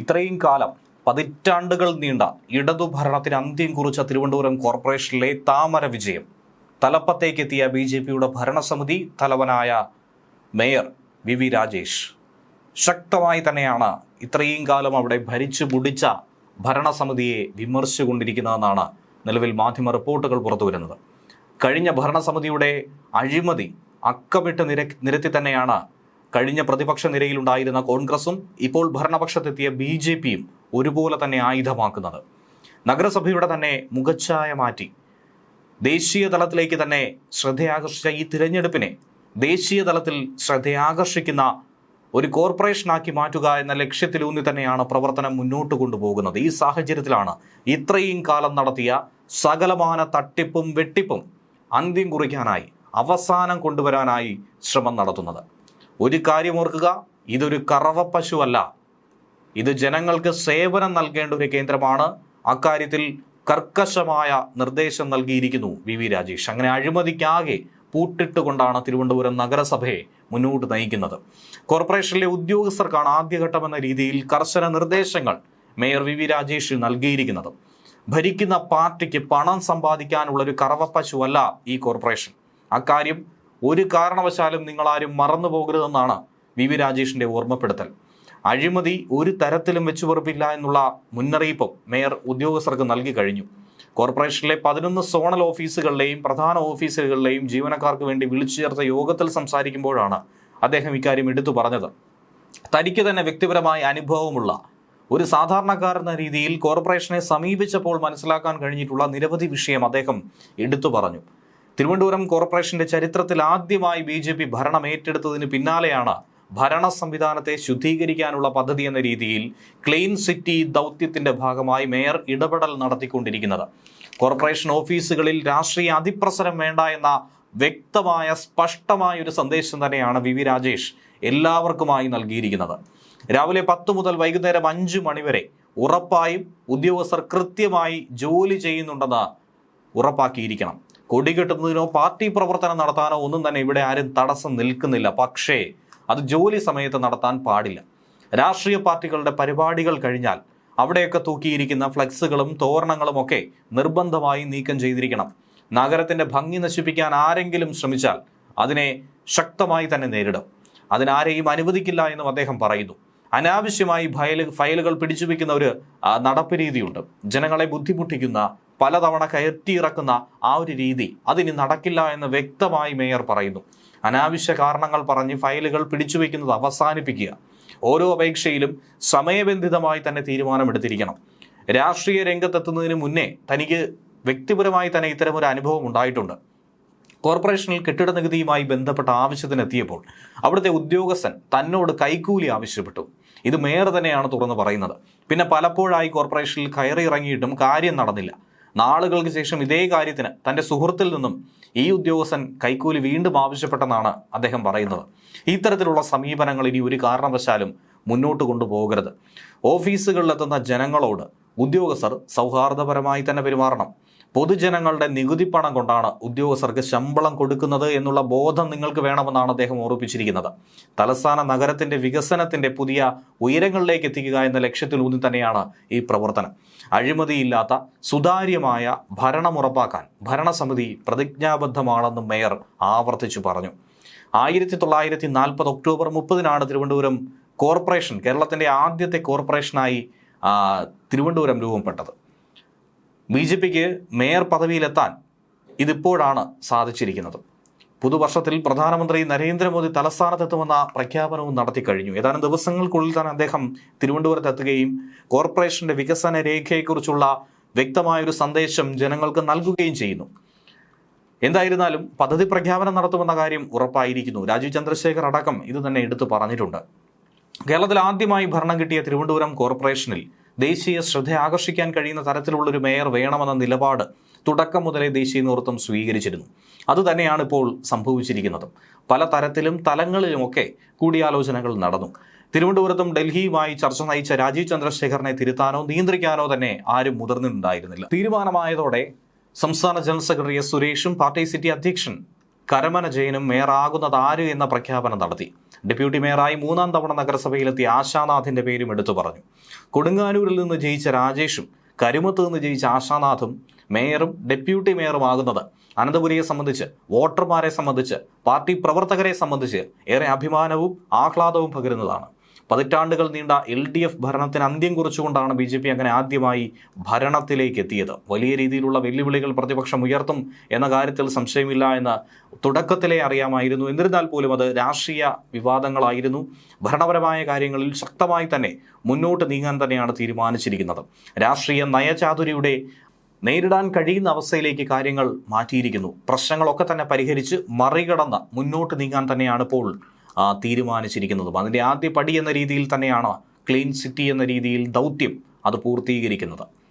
ഇത്രയും കാലം പതിറ്റാണ്ടുകൾ നീണ്ട ഇടതു ഭരണത്തിന് അന്ത്യം കുറിച്ച തിരുവനന്തപുരം കോർപ്പറേഷനിലെ താമര വിജയം. തലപ്പത്തേക്കെത്തിയ ബി ജെ പിയുടെ ഭരണസമിതി തലവനായ മേയർ വി വി രാജേഷ്. ശക്തമായി തന്നെയാണ് ഇത്രയും കാലം അവിടെ ഭരിച്ചു മുടിച്ച ഭരണസമിതിയെ വിമർശിച്ചുകൊണ്ടിരിക്കുന്നതെന്നാണ് നിലവിൽ മാധ്യമ റിപ്പോർട്ടുകൾ പുറത്തുവരുന്നത് കഴിഞ്ഞ ഭരണസമിതിയുടെ അഴിമതി അക്കമിട്ട് നിര നിരത്തി തന്നെയാണ് കഴിഞ്ഞ പ്രതിപക്ഷ നിരയിലുണ്ടായിരുന്ന കോൺഗ്രസും ഇപ്പോൾ ഭരണപക്ഷത്തെത്തിയ ബി ജെ പിയും ഒരുപോലെ തന്നെ ആയുധമാക്കുന്നത്. നഗരസഭയുടെ തന്നെ മുഖച്ഛായ മാറ്റി. ദേശീയ തലത്തിലേക്ക് തന്നെ ശ്രദ്ധയാകർഷിച്ച ഈ തിരഞ്ഞെടുപ്പിനെ ദേശീയ തലത്തിൽ ശ്രദ്ധയാകർഷിക്കുന്ന ഒരു കോർപ്പറേഷനാക്കി മാറ്റുക എന്ന ലക്ഷ്യത്തിലൂന്നി തന്നെയാണ് പ്രവർത്തനം മുന്നോട്ട് കൊണ്ടുപോകുന്നത്. ഈ സാഹചര്യത്തിലാണ് ഇത്രയും കാലം നടത്തിയ സകലമാന തട്ടിപ്പും വെട്ടിപ്പും അന്ത്യം കുറിക്കാനായി അവസാനം കൊണ്ടുവരാനായി ശ്രമം നടത്തുന്നത്. ഒരു കാര്യം ഓർക്കുക ഇതൊരു കറവ പശുവല്ല. ഇത് ജനങ്ങൾക്ക് സേവനം നൽകേണ്ട ഒരു കേന്ദ്രമാണ്. അക്കാര്യത്തിൽ കർക്കശമായ നിർദ്ദേശം നൽകിയിരിക്കുന്നു വി വി രാജേഷ്. അങ്ങനെ അഴിമതിക്കാകെ പൂട്ടിട്ടുകൊണ്ടാണ് തിരുവനന്തപുരം നഗരസഭയെ മുന്നോട്ട് നയിക്കുന്നത്. കോർപ്പറേഷനിലെ ഉദ്യോഗസ്ഥർക്കാണ് ആദ്യഘട്ടം എന്ന രീതിയിൽ കർശന നിർദ്ദേശങ്ങൾ മേയർ വി വി രാജേഷ് നൽകിയിരിക്കുന്നത്. ഭരിക്കുന്ന പാർട്ടിക്ക് പണം സമ്പാദിക്കാനുള്ള ഒരു കറവപ്പശുവല്ല ഈ കോർപ്പറേഷൻ. അക്കാര്യം ഒരു കാരണവശാലും നിങ്ങളാരും മറന്നു പോകരുതെന്നാണ് വി വി രാജേഷിന്റെ ഓർമ്മപ്പെടുത്തൽ. അഴിമതി ഒരു തരത്തിലും വെച്ചു പൊറുപ്പില്ല എന്നുള്ള മുന്നറിയിപ്പും മേയർ ഉദ്യോഗസ്ഥർക്ക് നൽകി കഴിഞ്ഞു. കോർപ്പറേഷനിലെ പതിനൊന്ന് സോണൽ ഓഫീസുകളിലെയും പ്രധാന ഓഫീസുകളിലെയും ജീവനക്കാർക്ക് വേണ്ടി വിളിച്ചു ചേർത്ത യോഗത്തിൽ സംസാരിക്കുമ്പോഴാണ് അദ്ദേഹം ഇക്കാര്യം എടുത്തു പറഞ്ഞത്. തനിക്ക് തന്നെ വ്യക്തിപരമായ അനുഭവമുള്ള ഒരു സാധാരണക്കാരൻ എന്ന രീതിയിൽ കോർപ്പറേഷനെ സമീപിച്ചപ്പോൾ മനസ്സിലാക്കാൻ കഴിഞ്ഞിട്ടുള്ള നിരവധി വിഷയം അദ്ദേഹം എടുത്തു പറഞ്ഞു. തിരുവനന്തപുരം കോർപ്പറേഷന്റെ ചരിത്രത്തിൽ ആദ്യമായി ബി ജെ പി ഭരണം ഏറ്റെടുത്തതിന് പിന്നാലെയാണ് ഭരണ സംവിധാനത്തെ ശുദ്ധീകരിക്കാനുള്ള പദ്ധതി എന്ന രീതിയിൽ ക്ലീൻ സിറ്റി ദൗത്യത്തിന്റെ ഭാഗമായി മേയർ ഇടപെടൽ നടത്തിക്കൊണ്ടിരിക്കുന്നത്. കോർപ്പറേഷൻ ഓഫീസുകളിൽ രാഷ്ട്രീയ അതിപ്രസരം വേണ്ട എന്ന വ്യക്തമായ സ്പഷ്ടമായ ഒരു സന്ദേശം തന്നെയാണ് വി വി രാജേഷ് എല്ലാവർക്കുമായി നൽകിയിരിക്കുന്നത്. രാവിലെ പത്ത് മുതൽ വൈകുന്നേരം അഞ്ച് മണിവരെ ഉറപ്പായും ഉദ്യോഗസ്ഥർ കൃത്യമായി ജോലി ചെയ്യുന്നുണ്ടെന്ന് ഉറപ്പാക്കിയിരിക്കണം. കൊടി കെട്ടുന്നതിനോ പാർട്ടി പ്രവർത്തനം നടത്താനോ ഒന്നും തന്നെ ഇവിടെ ആരും തടസ്സം നിൽക്കുന്നില്ല. പക്ഷേ അത് ജോലി സമയത്ത് നടത്താൻ പാടില്ല. രാഷ്ട്രീയ പാർട്ടികളുടെ പരിപാടികൾ കഴിഞ്ഞാൽ അവിടെയൊക്കെ തൂക്കിയിരിക്കുന്ന ഫ്ലെക്സുകളും തോരണങ്ങളും ഒക്കെ നിർബന്ധമായി നീക്കം ചെയ്തിരിക്കണം. നഗരത്തിന്റെ ഭംഗി നശിപ്പിക്കാൻ ആരെങ്കിലും ശ്രമിച്ചാൽ അതിനെ ശക്തമായി തന്നെ നേരിടും. അതിനാരെയും അനുവദിക്കില്ല എന്നും അദ്ദേഹം പറയുന്നു. അനാവശ്യമായി ഫയൽ ഫയലുകൾ പിടിച്ചു വയ്ക്കുന്ന ഒരു നടപ്പ് രീതിയുണ്ട്. ജനങ്ങളെ ബുദ്ധിമുട്ടിക്കുന്ന പലതവണ കയറ്റിയിറക്കുന്ന ആ ഒരു രീതി അതിനി നടക്കില്ല എന്ന് വ്യക്തമായി മേയർ പറയുന്നു. അനാവശ്യ കാരണങ്ങൾ പറഞ്ഞ് ഫയലുകൾ പിടിച്ചുവെക്കുന്നത് അവസാനിപ്പിക്കുക. ഓരോ അപേക്ഷയിലും സമയബന്ധിതമായി തന്നെ തീരുമാനമെടുത്തിരിക്കണം. രാഷ്ട്രീയ രംഗത്തെത്തുന്നതിന് മുന്നേ തനിക്ക് വ്യക്തിപരമായി തന്നെ ഇത്തരമൊരു അനുഭവം ഉണ്ടായിട്ടുണ്ട്. കോർപ്പറേഷനിൽ കെട്ടിട നികുതിയുമായി ബന്ധപ്പെട്ട ആവശ്യത്തിനെത്തിയപ്പോൾ അവിടുത്തെ ഉദ്യോഗസ്ഥൻ തന്നോട് കൈക്കൂലി ആവശ്യപ്പെട്ടു. ഇത് മേയർ തന്നെയാണ് തുറന്നു പറയുന്നത്. പിന്നെ പലപ്പോഴായി കോർപ്പറേഷനിൽ കയറി ഇറങ്ങിയിട്ടും കാര്യം നടന്നില്ല. നാളുകൾക്ക് ശേഷം ഇതേ കാര്യത്തിന് തന്റെ സുഹൃത്തിൽ നിന്നും ഈ ഉദ്യോഗസ്ഥൻ കൈക്കൂലി വീണ്ടും ആവശ്യപ്പെട്ടെന്നാണ് അദ്ദേഹം പറയുന്നത്. ഇത്തരത്തിലുള്ള സമീപനങ്ങൾ ഇനി ഒരു കാരണവശാലും മുന്നോട്ട് കൊണ്ടുപോകരുത്. ഓഫീസുകളിലെത്തുന്ന ജനങ്ങളോട് ഉദ്യോഗസ്ഥർ സൗഹാർദ്ദപരമായി തന്നെ പെരുമാറണം. പൊതുജനങ്ങളുടെ നികുതി പണം കൊണ്ടാണ് ഉദ്യോഗസ്ഥർക്ക് ശമ്പളം കൊടുക്കുന്നത് എന്നുള്ള ബോധം നിങ്ങൾക്ക് വേണമെന്നാണ് അദ്ദേഹം ഓർപ്പിച്ചിരിക്കുന്നത് തലസ്ഥാന നഗരത്തിന്റെ വികസനത്തിന്റെ പുതിയ ഉയരങ്ങളിലേക്ക് എത്തിക്കുക എന്ന ലക്ഷ്യത്തിലൂന്നി തന്നെയാണ് ഈ പ്രവർത്തനം. അഴിമതിയില്ലാത്ത സുതാര്യമായ ഭരണം ഉറപ്പാക്കാൻ ഭരണസമിതി പ്രതിജ്ഞാബദ്ധമാണെന്നും മേയർ ആവർത്തിച്ചു പറഞ്ഞു. ആയിരത്തി തൊള്ളായിരത്തി നാൽപ്പത് ഒക്ടോബർ മുപ്പതിനാണ് തിരുവനന്തപുരം കോർപ്പറേഷൻ കേരളത്തിന്റെ ആദ്യത്തെ കോർപ്പറേഷനായി തിരുവനന്തപുരം രൂപപ്പെട്ടത്. ബി ജെ പിക്ക് മേയർ പദവിയിലെത്താൻ ഇതിപ്പോഴാണ് സാധിച്ചിരിക്കുന്നത്. പുതുവർഷത്തിൽ പ്രധാനമന്ത്രി നരേന്ദ്രമോദി തലസ്ഥാനത്തെത്തുമെന്ന പ്രഖ്യാപനവും നടത്തി കഴിഞ്ഞു ഏതാനും ദിവസങ്ങൾക്കുള്ളിൽ തന്നെ അദ്ദേഹം തിരുവനന്തപുരത്ത് എത്തുകയും കോർപ്പറേഷന്റെ വികസന രേഖയെക്കുറിച്ചുള്ള വ്യക്തമായൊരു സന്ദേശം ജനങ്ങൾക്ക് നൽകുകയും ചെയ്യുന്നു. എന്തായിരുന്നാലും പദ്ധതി പ്രഖ്യാപനം നടത്തുമെന്ന കാര്യം ഉറപ്പായിരിക്കുന്നു. രാജീവ് ചന്ദ്രശേഖർ അടക്കം ഇത് തന്നെ എടുത്തു പറഞ്ഞിട്ടുണ്ട്. കേരളത്തിൽ ആദ്യമായി ഭരണം കിട്ടിയ തിരുവനന്തപുരം കോർപ്പറേഷനിൽ ദേശീയ ശ്രദ്ധ ആകർഷിക്കാൻ കഴിയുന്ന തരത്തിലുള്ളൊരു മേയർ വേണമെന്ന നിലപാട് തുടക്കം മുതലേ ദേശീയ നേതൃത്വം സ്വീകരിച്ചിരുന്നു. അതുതന്നെയാണ് ഇപ്പോൾ സംഭവിച്ചിരിക്കുന്നത്. പല തരത്തിലും തലങ്ങളിലുമൊക്കെ കൂടിയാലോചനകൾ നടന്നു. തിരുവനന്തപുരത്തും ഡൽഹിയുമായി ചർച്ച നയിച്ച രാജീവ് ചന്ദ്രശേഖറിനെ തിരുത്താനോ നിയന്ത്രിക്കാനോ തന്നെ ആരും മുതിർന്നിട്ടുണ്ടായിരുന്നില്ല. തീരുമാനമായതോടെ സംസ്ഥാന ജനറൽ സെക്രട്ടറി എസ് സുരേഷും പാർട്ടി സിറ്റി അധ്യക്ഷൻ കരമന ജയനും മേയറാകുന്നത് ആര് എന്ന പ്രഖ്യാപനം നടത്തി. ഡെപ്യൂട്ടി മേയറായി മൂന്നാം തവണ നഗരസഭയിലെത്തിയ ആശാനാഥിന്റെ പേരും എടുത്തു പറഞ്ഞു. കൊടുങ്ങാനൂരിൽ നിന്ന് ജയിച്ച രാജേഷും കരുമത്ത് നിന്ന് ജയിച്ച ആശാനാഥും മേയറും ഡെപ്യൂട്ടി മേയറും ആകുന്നത് അനന്തപുരിയെ സംബന്ധിച്ച് വോട്ടർമാരെ സംബന്ധിച്ച് പാർട്ടി പ്രവർത്തകരെ സംബന്ധിച്ച് ഏറെ അഭിമാനവും ആഹ്ലാദവും പകരുന്നതാണ്. പതിറ്റാണ്ടുകൾ നീണ്ട എൽ ഡി എഫ് ഭരണത്തിന് അന്ത്യം കുറിച്ചുകൊണ്ടാണ് ബി ജെ പി അങ്ങനെ ആദ്യമായി ഭരണത്തിലേക്ക് എത്തിയത് വലിയ രീതിയിലുള്ള വെല്ലുവിളികൾ പ്രതിപക്ഷം ഉയർത്തും എന്ന കാര്യത്തിൽ സംശയമില്ല എന്ന് തുടക്കത്തിലേ അറിയാമായിരുന്നു. എന്നിരുന്നാൽ പോലും അത് രാഷ്ട്രീയ വിവാദങ്ങളായിരുന്നു. ഭരണപരമായ കാര്യങ്ങളിൽ ശക്തമായി തന്നെ മുന്നോട്ട് നീങ്ങാൻ തന്നെയാണ് തീരുമാനിച്ചിരിക്കുന്നത്. രാഷ്ട്രീയ നയചാതുരിയുടെ നേരിടാൻ കഴിയുന്ന അവസ്ഥയിലേക്ക് കാര്യങ്ങൾ മാറ്റിയിരിക്കുന്നു. പ്രശ്നങ്ങളൊക്കെ തന്നെ പരിഹരിച്ച് മറികടന്ന് മുന്നോട്ട് നീങ്ങാൻ തന്നെയാണ് ഇപ്പോൾ തീരുമാനിച്ചിരിക്കുന്നതും. അതിന്റെ ആദ്യ പടി എന്ന രീതിയിൽ തന്നെയാണ് ക്ലീൻ സിറ്റി എന്ന രീതിയിൽ ദൗത്യം അത് പൂർത്തീകരിക്കുന്നത്.